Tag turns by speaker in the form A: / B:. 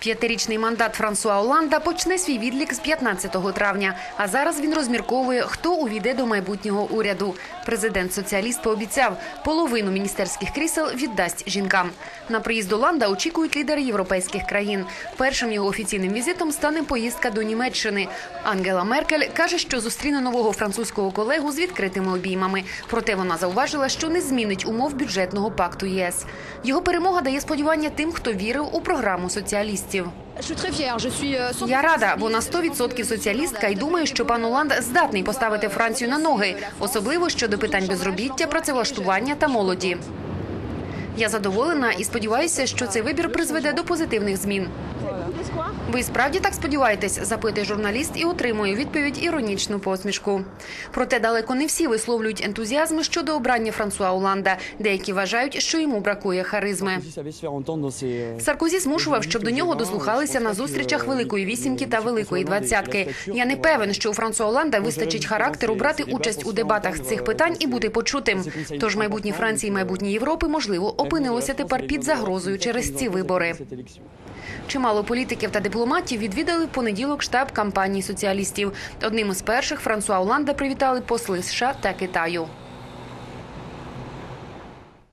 A: П'ятирічний мандат Франсуа Оланда почне свій відлік з 15 травня. А зараз він розмірковує, хто увійде до майбутнього уряду. Президент соціаліст пообіцяв, половину міністерських крісел віддасть жінкам. На приїзд Оланда очікують лідери європейських країн. Першим його офіційним візитом стане поїздка до Німеччини. Ангела Меркель каже, що зустріне нового французького колегу з відкритими обіймами. Проте вона зауважила, що не змінить умов бюджетного пакту ЄС. Його перемога дає сподівання тим, хто вірив у програму соціалістів.
B: Suis euh, 100%
A: Я рада, бо на 100% соціалістка і думаю, що пан Оланд здатний поставити Францію на ноги, особливо щодо питань безробіття, працевлаштування та молоді. Я задоволена і сподіваюся, що цей вибір призведе до позитивних змін. Ви справді так сподіваєтесь? запитує журналіст і отримує відповідь іронічну посмішку. Проте далеко не всі висловлюють ентузіазм щодо обрання Франсуа Оланда. Деякі вважають, що йому бракує харизми. Саркозі змушував, щоб до нього дослухалися на зустрічах Великої вісімки та Великої двадцятки. Я не певен, що у Франсуа Оланда вистачить характеру брати участь у дебатах з цих питань і бути почутим. Тож майбутнє Франції, і майбутнє Європи можливо опинилося тепер під загрозою через ці вибори. Чимало політиків та дипломатів відвідали в понеділок штаб кампанії соціалістів. Одним із перших Франсуа Оланда привітали посли США та Китаю.